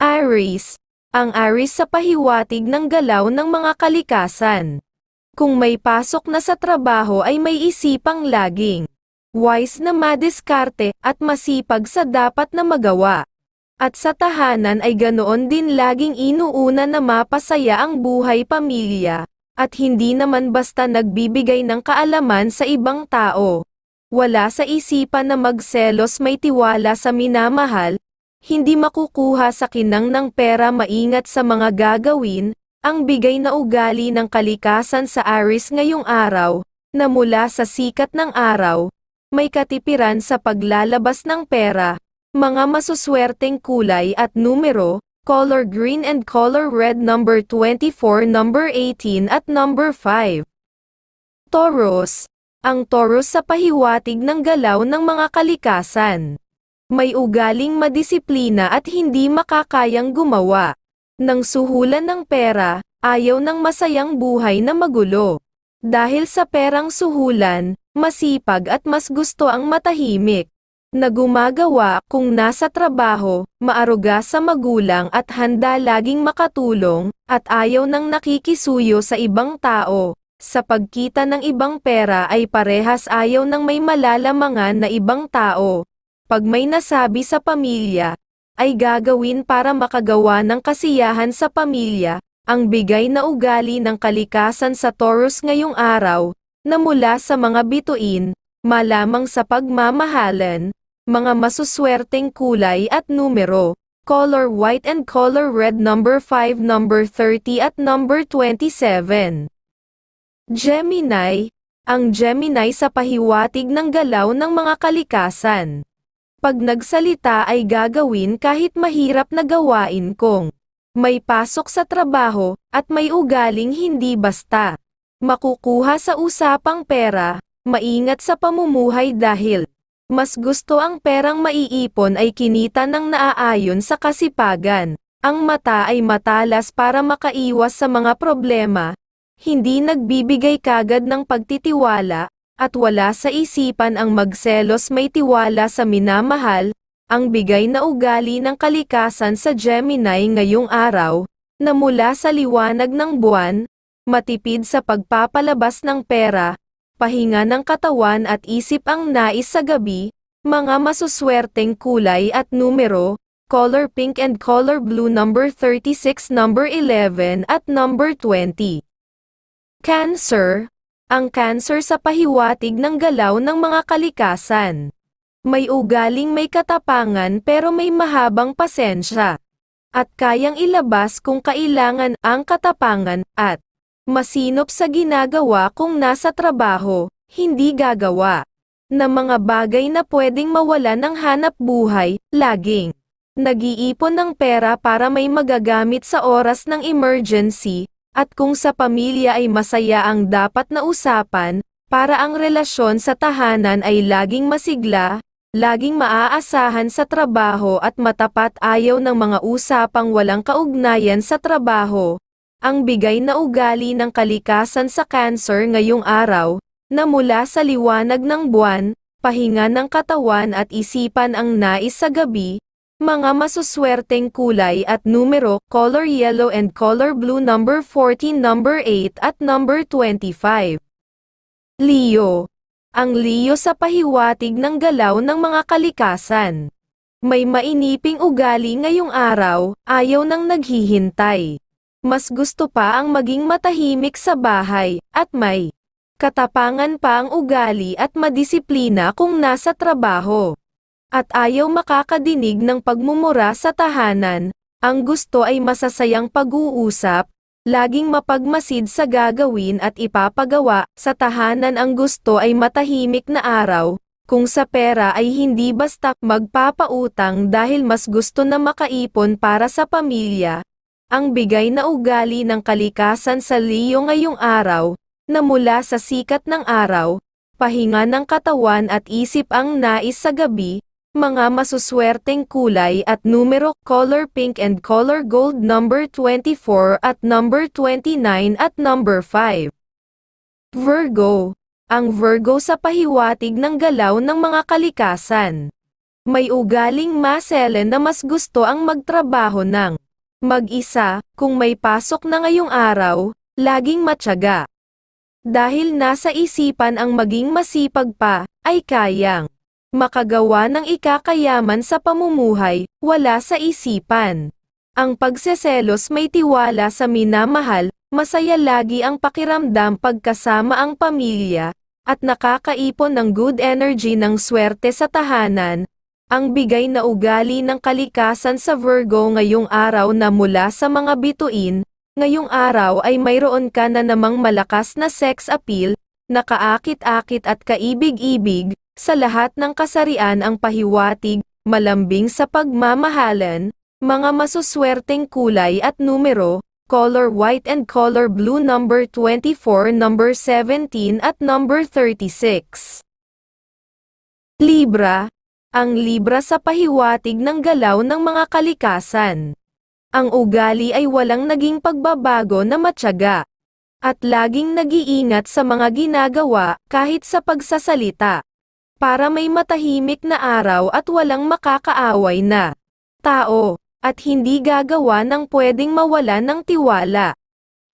Aries, ang Aries sa pahiwatig ng galaw ng mga kalikasan. Kung may pasok na sa trabaho ay may isipang laging wise na madiskarte at masipag sa dapat na magawa. At sa tahanan ay ganoon din laging inuuna na mapasaya ang buhay pamilya, at hindi naman basta nagbibigay ng kaalaman sa ibang tao. Wala sa isipan na magselos may tiwala sa minamahal, hindi makukuha sa kinang ng pera maingat sa mga gagawin, ang bigay na ugali ng kalikasan sa Aris ngayong araw, na mula sa sikat ng araw, may katipiran sa paglalabas ng pera, mga masuswerteng kulay at numero, color green and color red number 24 number 18 at number 5. Taurus, ang Taurus sa pahiwatig ng galaw ng mga kalikasan. May ugaling madisiplina at hindi makakayang gumawa. Nang suhulan ng pera, ayaw ng masayang buhay na magulo. Dahil sa perang suhulan, masipag at mas gusto ang matahimik. Na gumagawa kung nasa trabaho, maaruga sa magulang at handa laging makatulong, at ayaw ng nakikisuyo sa ibang tao. Sa pagkita ng ibang pera ay parehas ayaw ng may malalamangan na ibang tao. Pag may nasabi sa pamilya, ay gagawin para makagawa ng kasiyahan sa pamilya, ang bigay na ugali ng kalikasan sa Taurus ngayong araw, na mula sa mga bituin, malamang sa pagmamahalan, mga masuswerteng kulay at numero, color white and color red number 5 number 30 at number 27. Gemini, ang Gemini sa pahiwatig ng galaw ng mga kalikasan. Pag nagsalita ay gagawin kahit mahirap na gawain kong may pasok sa trabaho, at may ugaling hindi basta. Makukuha sa usapang pera, maingat sa pamumuhay dahil mas gusto ang perang maiipon ay kinita ng naaayon sa kasipagan. Ang mata ay matalas para makaiwas sa mga problema, hindi nagbibigay kagad ng pagtitiwala, at wala sa isipan ang magselos may tiwala sa minamahal, ang bigay na ugali ng kalikasan sa Gemini ngayong araw, na mula sa liwanag ng buwan, matipid sa pagpapalabas ng pera, pahinga ng katawan at isip ang nais sa gabi, mga masuswerteng kulay at numero, color pink and color blue number 36 number 11 at number 20. Cancer, ang cancer sa pahiwatig ng galaw ng mga kalikasan. May ugaling may katapangan pero may mahabang pasensya. At kayang ilabas kung kailangan ang katapangan at masinop sa ginagawa kung nasa trabaho, hindi gagawa. Na mga bagay na pwedeng mawala ng hanap buhay, laging nag-iipon ng pera para may magagamit sa oras ng emergency, at kung sa pamilya ay masaya ang dapat na usapan, para ang relasyon sa tahanan ay laging masigla, laging maaasahan sa trabaho at matapat ayaw ng mga usapang walang kaugnayan sa trabaho, ang bigay na ugali ng kalikasan sa cancer ngayong araw, na mula sa liwanag ng buwan, pahinga ng katawan at isipan ang nais sa gabi, mga masuswerteng kulay at numero, color yellow and color blue number 14 number 8 at number 25. Leo. Ang Leo sa pahiwatig ng galaw ng mga kalikasan. May mainiping ugali ngayong araw, ayaw nang naghihintay. Mas gusto pa ang maging matahimik sa bahay, at may katapangan pa ang ugali at madisiplina kung nasa trabaho at ayaw makakadinig ng pagmumura sa tahanan, ang gusto ay masasayang pag-uusap, laging mapagmasid sa gagawin at ipapagawa, sa tahanan ang gusto ay matahimik na araw, kung sa pera ay hindi basta magpapautang dahil mas gusto na makaipon para sa pamilya. Ang bigay na ugali ng kalikasan sa Leo ngayong araw, na mula sa sikat ng araw, pahinga ng katawan at isip ang nais sa gabi, mga masuswerteng kulay at numero, color pink and color gold number 24 at number 29 at number 5. Virgo. Ang Virgo sa pahiwatig ng galaw ng mga kalikasan. May ugaling maselen na mas gusto ang magtrabaho ng Mag-isa, kung may pasok na ngayong araw, laging matyaga. Dahil nasa isipan ang maging masipag pa, ay kayang makagawa ng ikakayaman sa pamumuhay, wala sa isipan. Ang pagseselos may tiwala sa minamahal, masaya lagi ang pakiramdam pagkasama ang pamilya, at nakakaipon ng good energy ng swerte sa tahanan, ang bigay na ugali ng kalikasan sa Virgo ngayong araw na mula sa mga bituin, ngayong araw ay mayroon ka na namang malakas na sex appeal, nakaakit-akit at kaibig-ibig, sa lahat ng kasarian ang pahiwatig, malambing sa pagmamahalan, mga masuswerteng kulay at numero, color white and color blue number 24, number 17 at number 36. Libra, ang Libra sa pahiwatig ng galaw ng mga kalikasan. Ang ugali ay walang naging pagbabago na matyaga. At laging nag-iingat sa mga ginagawa, kahit sa pagsasalita. Para may matahimik na araw at walang makakaaway na tao, at hindi gagawa ng pwedeng mawala ng tiwala.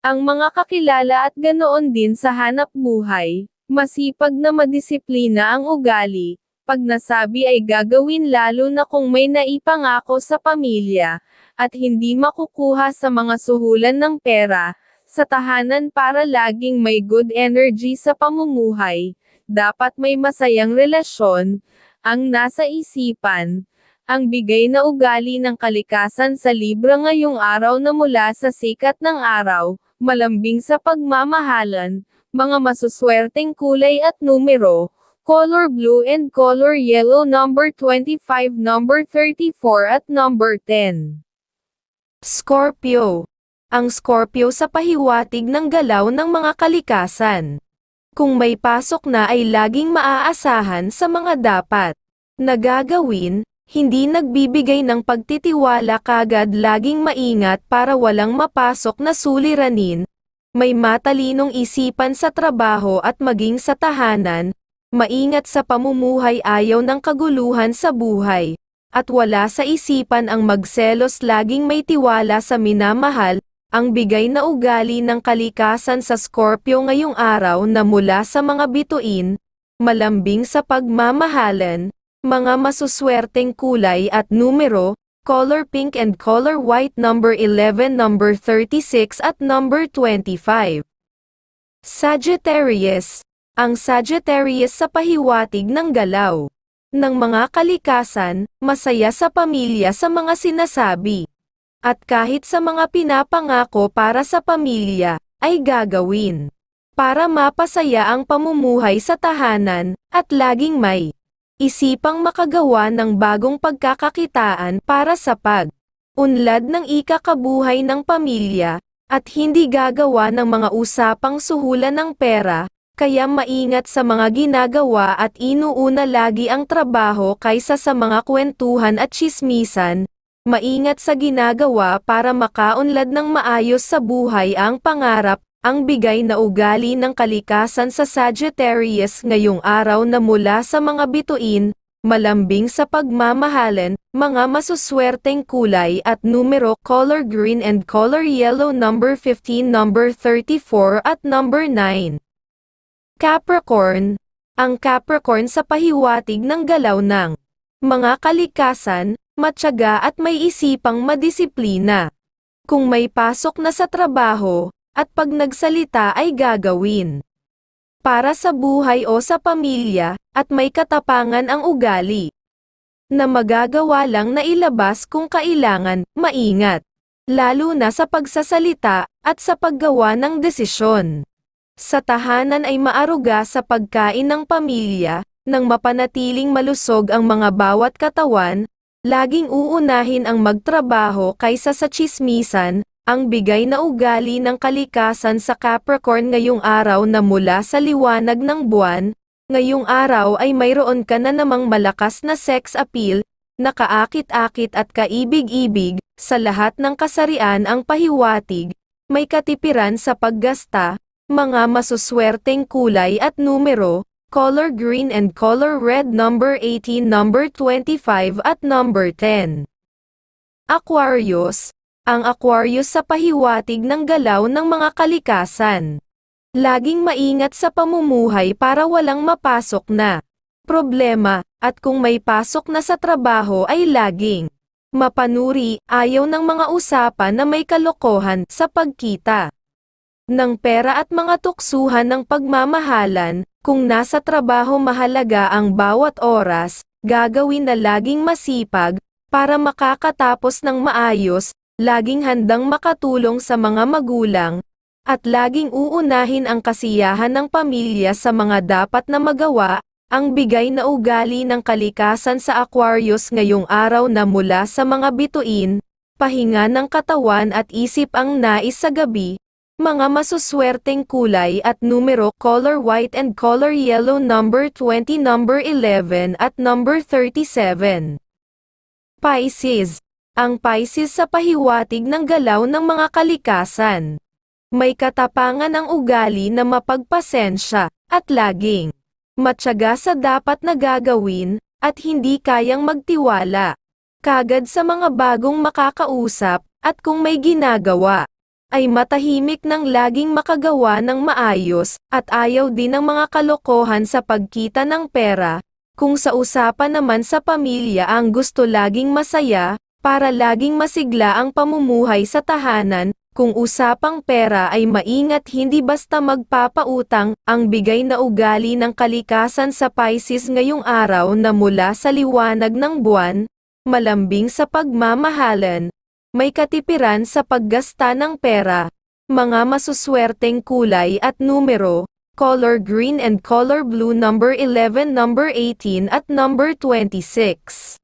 Ang mga kakilala at ganoon din sa hanap buhay, masipag na madisiplina ang ugali, pag nasabi ay gagawin lalo na kung may naipangako sa pamilya, at hindi makukuha sa mga suhulan ng pera, sa tahanan para laging may good energy sa pamumuhay, dapat may masayang relasyon, ang nasa isipan, ang bigay na ugali ng kalikasan sa Libra ngayong araw na mula sa sikat ng araw, malambing sa pagmamahalan, mga masuswerteng kulay at numero, color blue and color yellow number 25 number 34 at number 10. Scorpio. Ang Scorpio sa pahiwatig ng galaw ng mga kalikasan. Kung may pasok na ay laging maaasahan sa mga dapat nagagawin, hindi nagbibigay ng pagtitiwala kagad laging maingat para walang mapasok na suliranin, may matalinong isipan sa trabaho at maging sa tahanan, maingat sa pamumuhay ayaw ng kaguluhan sa buhay, at wala sa isipan ang magselos laging may tiwala sa minamahal, ang bigay na ugali ng kalikasan sa Scorpio ngayong araw na mula sa mga bituin, malambing sa pagmamahalan, mga masuswerteng kulay at numero, color pink and color white number 11 number 36 at number 25. Sagittarius, ang Sagittarius sa pahiwatig ng galaw ng mga kalikasan, masaya sa pamilya sa mga sinasabi. At kahit sa mga pinapangako para sa pamilya, ay gagawin. Para mapasaya ang pamumuhay sa tahanan, at laging may isipang makagawa ng bagong pagkakakitaan para sa pag unlad ng ikakabuhay ng pamilya, at hindi gagawa ng mga usapang suhulan ng pera, kaya maingat sa mga ginagawa at inuuna lagi ang trabaho kaysa sa mga kwentuhan at chismisan, maingat sa ginagawa para makaunlad ng maayos sa buhay ang pangarap, ang bigay na ugali ng kalikasan sa Sagittarius ngayong araw na mula sa mga bituin, malambing sa pagmamahalan, mga masuswerteng kulay at numero color green and color yellow number 15 number 34 at number 9. Capricorn, ang Capricorn sa pahiwatig ng galaw ng mga kalikasan, matyaga at may isipang madisiplina. Kung may pasok na sa trabaho, at pag nagsalita ay gagawin. Para sa buhay o sa pamilya, at may katapangan ang ugali. Na magagawa lang na ilabas kung kailangan, maingat. Lalo na sa pagsasalita, at sa paggawa ng desisyon. Sa tahanan ay maaruga sa pagkain ng pamilya, nang mapanatiling malusog ang mga bawat katawan, laging uunahin ang magtrabaho kaysa sa chismisan, ang bigay na ugali ng kalikasan sa Capricorn ngayong araw na mula sa liwanag ng buwan, ngayong araw ay mayroon ka na namang malakas na sex appeal, nakaakit-akit at kaibig-ibig, sa lahat ng kasarian ang pahiwatig, may katipiran sa paggasta, mga masuswerteng kulay at numero, color green and color red number 18 number 25 at number 10. Aquarius, ang Aquarius sa pahiwatig ng galaw ng mga kalikasan. Laging maingat sa pamumuhay para walang mapasok na problema, at kung may pasok na sa trabaho ay laging mapanuri, ayaw ng mga usapan na may kalokohan sa pagkita ng pera at mga tuksuhan ng pagmamahalan, kung nasa trabaho mahalaga ang bawat oras, gagawin na laging masipag, para makakatapos ng maayos, laging handang makatulong sa mga magulang, at laging uunahin ang kasiyahan ng pamilya sa mga dapat na magawa, ang bigay na ugali ng kalikasan sa Aquarius ngayong araw na mula sa mga bituin, pahinga ng katawan at isip ang nais sa gabi, mga masuswerteng kulay at numero color white and color yellow number 20 number 11 at number 37. Pisces. Ang Pisces sa pahiwatig ng galaw ng mga kalikasan. May katapangan ang ugali na mapagpasensya, at laging matyaga sa dapat na gagawin, at hindi kayang magtiwala. Kagad sa mga bagong makakausap, at kung may ginagawa, ay matahimik ng laging makagawa ng maayos, at ayaw din ng mga kalokohan sa pagkita ng pera, kung sa usapan naman sa pamilya ang gusto laging masaya, para laging masigla ang pamumuhay sa tahanan, kung usapang pera ay maingat hindi basta magpapautang, ang bigay na ugali ng kalikasan sa Pisces ngayong araw na mula sa liwanag ng buwan, malambing sa pagmamahalan, may katipiran sa paggasta ng pera, mga masuswerteng kulay at numero, color green and color blue number 11 number 18 at number 26.